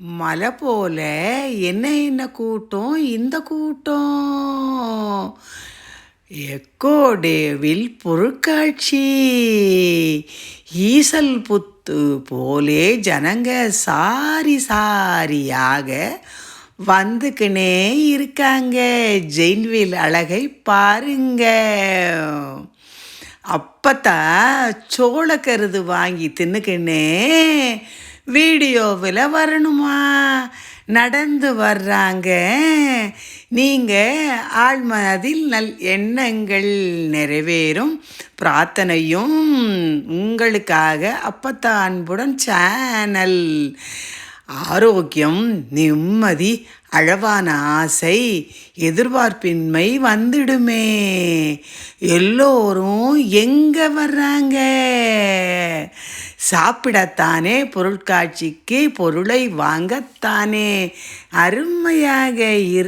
மலை போல என்ன என்ன கூட்டம்? இந்த கூட்டம். எக்கோ டேவில் பொருட்காட்சி. ஈசல் புத்து போலே ஜனங்க சாரி சாரியாக வந்துக்கினே இருக்காங்க. ஜெயின்வில் அழகை பாருங்க. அப்பத்தான் சோளக்கருது வாங்கி தின்னுக்கினே வீடியோவில் வரணுமா? நடந்து வர்றாங்க. நீங்கள் ஆழ்மனதில் நல் எண்ணங்கள் நிறைவேறும். பிரார்த்தனையும் உங்களுக்காக அப்பத்தா அன்புடன் சேனல் ஆரோக்கியம் நிம்மதி அழவான ஆசை எதிர்பார்ப்பின்மை வந்துடுமே. எல்லோரும் எங்கே வர்றாங்க? சாப்பிடத்தானே பொருட்காட்சிக்கு பொருளை வாங்கத்தானே? அருமையாக இரு